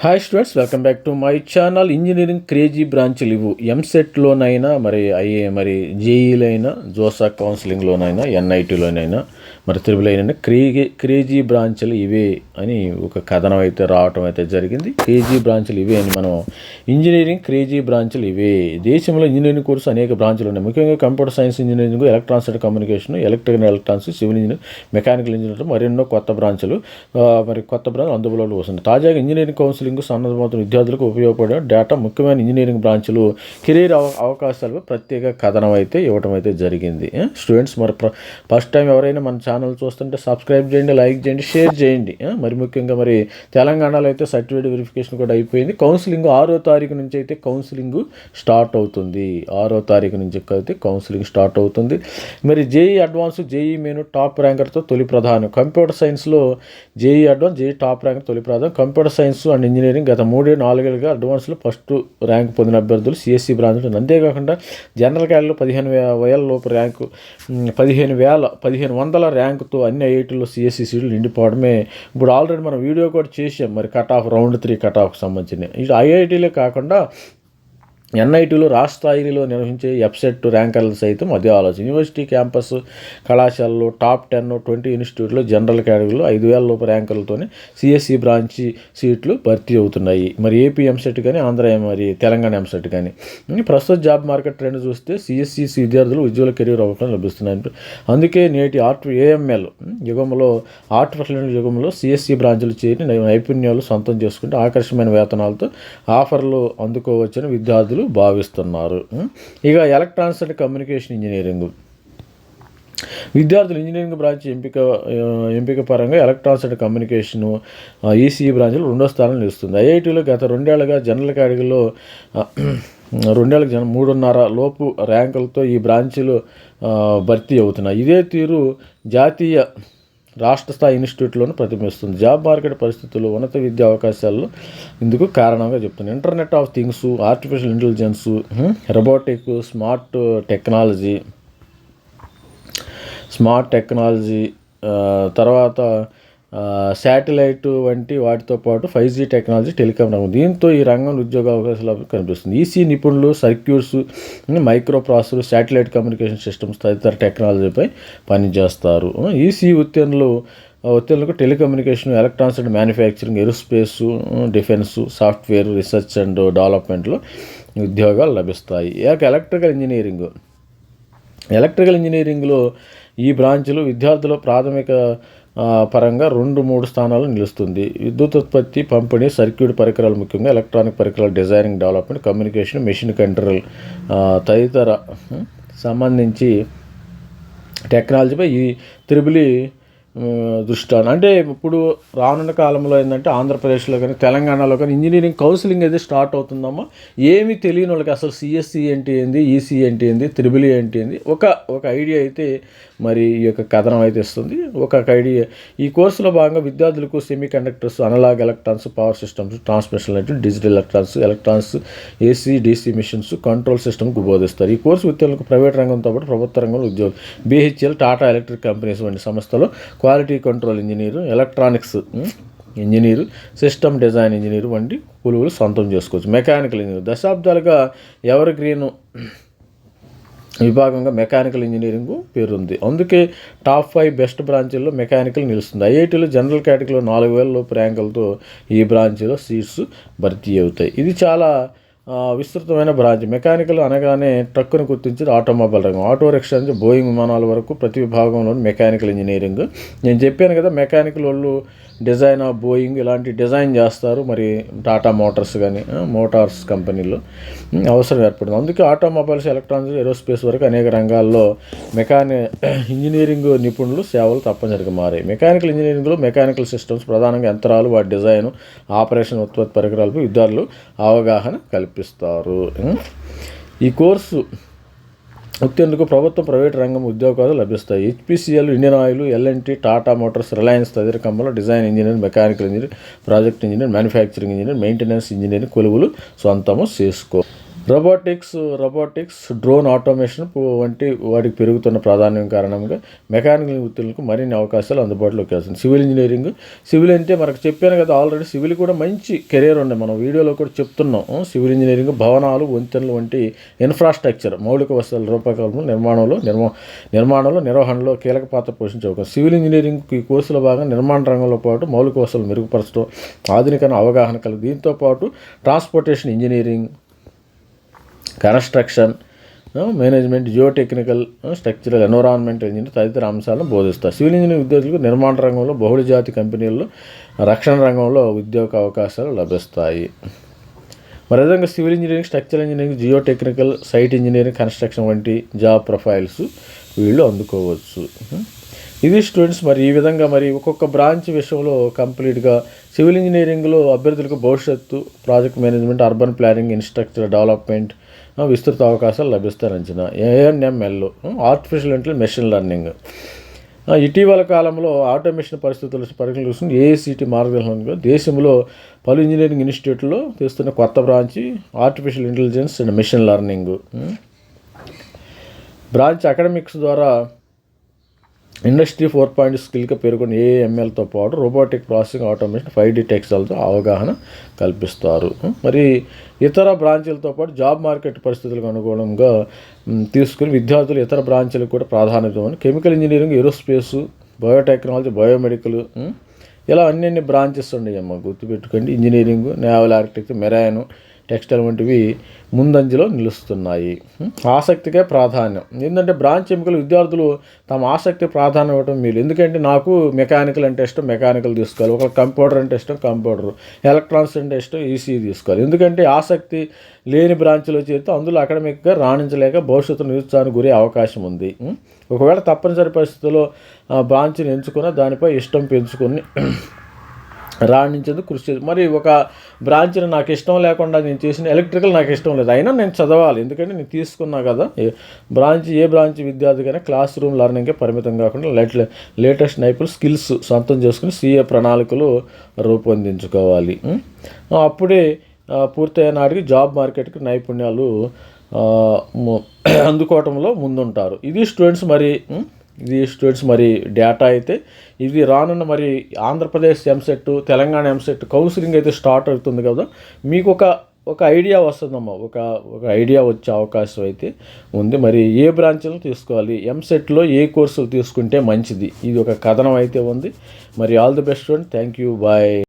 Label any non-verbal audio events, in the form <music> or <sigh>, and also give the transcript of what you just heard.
Hi students welcome back to my channel. Engineering crazy బ్రాంచ్లు ఇవ్వు ఎంసెట్లోనైనా మరి ఐఏ మరి జేఈలైనా జోసా కౌన్సిలింగ్లోనైనా ఎన్ఐటీలోనైనా మరి త్రిబుల్ అయినా క్రేజీ క్రేజీ బ్రాంచ్లు ఇవే అని ఒక కథనం అయితే రావటం అయితే జరిగింది. క్రేజీ బ్రాంచ్లు ఇవే అని మనం ఇంజనీరింగ్ క్రేజీ బ్రాంచ్లు ఇవే. దేశంలో ఇంజనీరింగ్ కోర్సు అనేక బ్రాంచ్లు ఉన్నాయి. ముఖ్యంగా computer science engineering electronics and communication electrical electronics civil engineer mechanical engineering మరెన్నో కొత్త బ్రాంచ్లు మరి కొత్త బ్రాంచ్ అందుబాటులో వస్తుంది తాజాగా ఇంజనీరింగ్ కౌన్సిలింగ్ సన్నద్ధమవుతున్న విద్యార్థులకు ఉపయోగపడే డేటా ముఖ్యమైన ఇంజనీరింగ్ బ్రాంచ్లు కెరీర్ అవ అవకాశాలకు ప్రత్యేక కథనం అయితే ఇవ్వడం అయితే జరిగింది. స్టూడెంట్స్ మరి ఫస్ట్ టైం ఎవరైనా మన ఛానల్ చూస్తుంటే సబ్స్క్రైబ్ చేయండి లైక్ చేయండి షేర్ చేయండి. మరి ముఖ్యంగా మరి తెలంగాణలో అయితే సర్టిఫికేట్ వెరిఫికేషన్ కూడా అయిపోయింది. కౌన్సిలింగ్ ఆరో తారీఖు నుంచి అయితే కౌన్సిలింగ్ స్టార్ట్ అవుతుంది. ఆరో తారీఖు నుంచి అయితే కౌన్సిలింగ్ స్టార్ట్ అవుతుంది. మరి JEE advance JEE main top ర్యాంకర్తో తొలి ప్రధానం. కంప్యూటర్ సైన్స్లో JEE advance JEE top rank తొలి ప్రధానం. కంప్యూటర్ సైన్స్ అండ్ ఇంజనీరింగ్ గత మూడే నాలుగేళ్ళుగా అడ్వాన్స్లో ఫస్ట్ ర్యాంక్ పొందిన అభ్యర్థులు సిఎస్సి బ్రాంచ్ ఉంటుంది అంతేకాకుండా జనరల్ క్యాడర్లో పదిహేను వే వేల లోపు ర్యాంకు పదిహేను వేల పదిహేను వందల ర్యాంక్ ర్యాంక్తో అన్ని ఐఐటీలో సిఎస్సి సీట్లు నిండిపోవడమే. ఇప్పుడు ఆల్రెడీ మనం వీడియో కూడా చేసాం మరి cut off round three cut ఆఫ్కి సంబంధించిన ఇటు ఐఐటీలే కాకుండా ఎన్ఐటీలో రాష్ట్ర స్థాయిలో నిర్వహించే ఎఫ్సెట్ ర్యాంకర్లు సైతం అదే ఆలోచన. యూనివర్సిటీ క్యాంపస్ కళాశాలలో టాప్ టెన్ ట్వంటీ ఇన్స్టిట్యూట్లో జనరల్ కేటగిరీలో ఐదు వేల లోపు ర్యాంకులతోనే సిఎస్సి బ్రాంచ్ సీట్లు భర్తీ అవుతున్నాయి. మరి ఏపీ ఎంసెట్ కానీ ఆంధ్ర మరి తెలంగాణ ఎంసెట్ కానీ. ప్రస్తుత జాబ్ మార్కెట్ ట్రెండ్ చూస్తే సిఎస్సి విద్యార్థులు ఉజ్వల కెరీర్ అవకాశం లభిస్తున్నాయి అందుకే నేటి ఆర్ట్ ఏఎంఎల్ యుగంలో ఆర్టిఫిషియల్ యుగంలో సిఎస్సి బ్రాంచ్లు చేరి నైపుణ్యాలు సొంతం చేసుకుంటే ఆకర్షమైన వేతనాలతో ఆఫర్లు అందుకోవచ్చని విద్యార్థులు భావిస్తున్నారు. ఇక ఎలక్ట్రానిక్స్ అండ్ కమ్యూనికేషన్ ఇంజనీరింగ్. విద్యార్థులు ఇంజనీరింగ్ బ్రాంచ్ ఎంపిక ఎంపిక పరంగా ఎలక్ట్రానిక్స్ అండ్ కమ్యూనికేషన్ ఈసీఈ బ్రాంచ్లో రెండో స్థానం నిలుస్తుంది. ఐఐటీలో గత రెండేళ్ళుగా జనరల్ కేటగిరీలో రెండేళ్ళకి జన మూడున్నర లోపు ర్యాంకులతో ఈ బ్రాంచీలు భర్తీ అవుతున్నాయి. ఇదే తీరు జాతీయ రాష్ట్ర స్థాయి ఇన్స్టిట్యూట్లోనూ ప్రతిబింబిస్తుంది. జాబ్ మార్కెట్ పరిస్థితులు ఉన్నత విద్యా అవకాశాల్లో ఇందుకు కారణంగా చెప్తున్నాను internet of things artificial intelligence robotic smart technology smart technology తర్వాత శాటిలైట్ వంటి వాటితో పాటు ఫైవ్ జీ టెక్నాలజీ టెలికాం రంగం. దీంతో ఈ రంగంలో ఉద్యోగ అవకాశాలు కనిపిస్తుంది. ఈసీ నిపుణులు circuits microprocessor satellite communication systems తదితర టెక్నాలజీపై పనిచేస్తారు. ఈసీ ఉత్తీర్ణులు ఉత్తీర్ణులకు telecommunication electronics and manufacturing aerospace defence software research and డెవలప్మెంట్లో ఉద్యోగాలు లభిస్తాయి. ఇక ఎలక్ట్రికల్ ఇంజనీరింగ్ ఎలక్ట్రికల్ ఇంజనీరింగ్లో ఈ బ్రాంచ్లు విద్యార్థులు ప్రాథమిక పరంగా రెండు మూడు స్థానాలు నిలుస్తుంది. విద్యుత్ ఉత్పత్తి పంపిణీ సర్క్యూట్ పరికరాలు ముఖ్యంగా ఎలక్ట్రానిక్ పరికరాలు designing development communication machine control తదితర సంబంధించి టెక్నాలజీపై ఈ త్రిబులి దృష్టాన్ని అంటే ఇప్పుడు రానున్న కాలంలో ఏంటంటే ఆంధ్రప్రదేశ్లో కానీ తెలంగాణలో కానీ ఇంజనీరింగ్ కౌన్సిలింగ్ అయితే స్టార్ట్ అవుతుందమ్మా. ఏమీ తెలియని వాళ్ళకి అసలు సిఎస్సి ఏంటి ఏంది ఈసీ ఏంటి ఏంది త్రిబుల్ e ఏంటి ఏంది? ఒక ఒక ఐడియా అయితే మరి ఈ యొక్క కథనం అయితే ఇస్తుంది. ఒక ఐడియా ఈ కోర్సులో భాగంగా విద్యార్థులకు semiconductors analog electrons power systems transmission light digital electrons electrons AC DC machines control సిస్టమ్కు బోధిస్తారు. ఈ కోర్సు విద్యార్థులకు ప్రైవేట్ రంగంతో పాటు ప్రభుత్వ రంగంలో ఉద్యోగం. బీహెచ్ఎల్ టాటా ఎలక్ట్రిక్ కంపెనీస్ వంటి సంస్థలు quality control engineer electronics engineer system design engineer వంటి కొలువులు సొంతం చేసుకోవచ్చు. Mechanical engineer. దశాబ్దాలుగా ఎవరి గ్రీన్ విభాగంగా మెకానికల్ ఇంజనీరింగ్ పేరుంది. అందుకే టాప్ ఫైవ్ బెస్ట్ బ్రాంచీల్లో మెకానికల్ నిలుస్తుంది. ఐఐటీలో జనరల్ కేటగిరీలో నాలుగు వేల లోపు ర్యాంకులతో ఈ బ్రాంచీలో సీట్స్ భర్తీ అవుతాయి. ఇది చాలా విస్తృతమైన బ్రాంచ్. మెకానికల్ అనగానే ట్రక్కును గుర్తించేది ఆటోమొబైల్ రంగం. ఆటో రిక్షా నుంచి బోయింగ్ విమానాల వరకు ప్రతి విభాగంలోని మెకానికల్ ఇంజనీరింగ్. నేను చెప్పాను కదా మెకానికల్ వాళ్ళు డిజైన్ ఆఫ్ బోయింగ్ ఇలాంటి డిజైన్ చేస్తారు. మరి టాటా మోటార్స్ కానీ మోటార్స్ కంపెనీలు అవసరం ఏర్పడింది అందుకే ఆటోమొబైల్స్ ఎలక్ట్రానిక్స్ ఏరోస్పేస్ వరకు అనేక రంగాల్లో మెకాని <clears throat> ఇంజనీరింగ్ నిపుణులు సేవలు తప్పనిసరిగా మారాయి. మెకానికల్ ఇంజనీరింగ్లో మెకానికల్ సిస్టమ్స్ ప్రధానంగా యంత్రాలు వాటి డిజైన్ ఆపరేషన్ ఉత్పత్తి పరికరాలపై విద్యార్థులు అవగాహన కల్పి ఉం. ఈ కోర్సు ఉత్తేందుకు ప్రభుత్వం ప్రైవేట్ రంగం ఉద్యోగాలు లభిస్తాయి HPCL Indian Oil L and T Tata Motors Reliance తదితర కంపెనీలో design engineer mechanical engineer project engineer manufacturing engineer maintenance engineering కొలువులు సొంతము చేసుకో రోబోటిక్స్ రోబోటిక్స్ డ్రోన్ ఆటోమేషన్ వంటి వాటికి పెరుగుతున్న ప్రాధాన్యం కారణంగా మెకానికల్ వృత్తులకు మరిన్ని అవకాశాలు అందుబాటులోకి వస్తుంది సివిల్ ఇంజనీరింగ్ సివిల్ అంటే మనకు చెప్పాను కదా ఆల్రెడీ సివిల్ కూడా మంచి కెరీర్ ఉంది. మనం వీడియోలో కూడా చెప్తున్నాం. సివిల్ ఇంజనీరింగ్ భవనాలు వంతెనలు వంటి ఇన్ఫ్రాస్ట్రక్చర్ మౌలిక వసతుల రూపకల్పన నిర్మాణంలో నిర్మా నిర్మాణంలో నిర్వహణలో కీలక పాత్ర పోషించే అవకాశం. సివిల్ ఇంజనీరింగ్ ఈ కోర్సులో భాగంగా నిర్మాణ రంగంలో పాటు మౌలిక వసతులు మెరుగుపరచడం ఆధునిక అవగాహన కలిగి దీంతో పాటు transportation engineering construction management geotechnical structural environment engineer తదితర అంశాలను బోధిస్తారు. సివిల్ ఇంజనీరింగ్ విద్యార్థులకు నిర్మాణ రంగంలో బహుళజాతి కంపెనీల్లో రక్షణ రంగంలో ఉద్యోగ అవకాశాలు లభిస్తాయి. మరి విధంగా civil engineering structural engineering geotechnical site engineering construction వంటి జాబ్ ప్రొఫైల్స్ వీళ్ళు అందుకోవచ్చు. ఇది స్టూడెంట్స్ మరి ఈ విధంగా మరి ఒక్కొక్క బ్రాంచ్ విషయంలో కంప్లీట్గా సివిల్ ఇంజనీరింగ్లో అభ్యర్థులకు భవిష్యత్తు project management urban planning infrastructure development విస్తృత అవకాశాలు లభిస్తాయి అంచనా. AI and ML artificial intelligence machine learning ఇటీవల కాలంలో ఆటోమేషన్ పరిస్థితులు పరిగణలు చూసుకుని ఏఐసిటి మార్గదర్శనంగా దేశంలో పలు ఇంజనీరింగ్ ఇన్స్టిట్యూట్లో తెస్తున్న కొత్త branch artificial intelligence and machine learning branch academics ద్వారా ఇండస్ట్రీ ఫోర్ పాయింట్ స్కిల్గా పేర్కొన్న ఏఎంఎల్తో పాటు robotic processing automation five D టెక్స్టైల్తో అవగాహన కల్పిస్తారు. మరి ఇతర బ్రాంచీలతో పాటు జాబ్ మార్కెట్ పరిస్థితులకు అనుగుణంగా తీసుకుని విద్యార్థులు ఇతర బ్రాంచీలకు కూడా ప్రాధాన్యత ఇవ్వని chemical engineering aerospace biotechnology biomedical ఇలా అన్ని అన్ని బ్రాంచెస్ ఉన్నాయమ్మ గుర్తుపెట్టుకోండి. Engineering naval architecture marine textile వంటివి ముందంజలో నిలుస్తున్నాయి. ఆసక్తికే ప్రాధాన్యం. ఏంటంటే బ్రాంచ్ ఎంపికలు విద్యార్థులు తమ ఆసక్తి ప్రాధాన్యం ఇవ్వడం మీరు ఎందుకంటే నాకు మెకానికల్ అంటే ఇష్టం మెకానికల్ తీసుకోవాలి. ఒక కంప్యూటర్ అంటే ఇష్టం కంప్యూటర్. ఎలక్ట్రానిక్స్ అంటే ఇష్టం ఈసీ తీసుకోవాలి. ఎందుకంటే ఆసక్తి లేని బ్రాంచ్లో చేరితే అందులో అకాడమిక్గా రాణించలేక భవిష్యత్తు నిరుత్సాహానికి గురే అవకాశం ఉంది. ఒకవేళ తప్పనిసరి పరిస్థితుల్లో బ్రాంచ్ని ఎంచుకున్న దానిపై ఇష్టం పెంచుకొని రాణించేందుకు కృషి చేసి మరి ఒక బ్రాంచ్ని నాకు ఇష్టం లేకుండా నేను చేసిన ఎలక్ట్రికల్ నాకు ఇష్టం లేదు. అయినా నేను చదవాలి. ఎందుకంటే నేను తీసుకున్నా కదా. ఏ బ్రాంచ్ ఏ బ్రాంచ్ విద్యార్థికైనా క్లాస్ రూమ్ లెర్నింగ్కే పరిమితం కాకుండా లేట్ లేటెస్ట్ నైపుణ్యం స్కిల్స్ సొంతం చేసుకుని సీఏ ప్రణాళికలు రూపొందించుకోవాలి. అప్పుడే పూర్తయిన నాటికి జాబ్ మార్కెట్కి నైపుణ్యాలు అందుకోవటంలో ముందుంటారు. ఇది స్టూడెంట్స్ మరి ఇది స్టూడెంట్స్ మరి డేటా అయితే ఇది రానున్న మరి Andhra Pradesh EAMCET Telangana EAMCET counselling అయితే స్టార్ట్ అవుతుంది కదా. మీకు ఒక ఒక ఐడియా వస్తుందమ్మా. ఒక ఒక ఐడియా వచ్చే అవకాశం అయితే ఉంది. మరి ఏ బ్రాంచ్లు తీసుకోవాలి? ఎంసెట్లో ఏ కోర్సులు తీసుకుంటే మంచిది? ఇది ఒక కథనం అయితే ఉంది. మరి all the best student thank you bye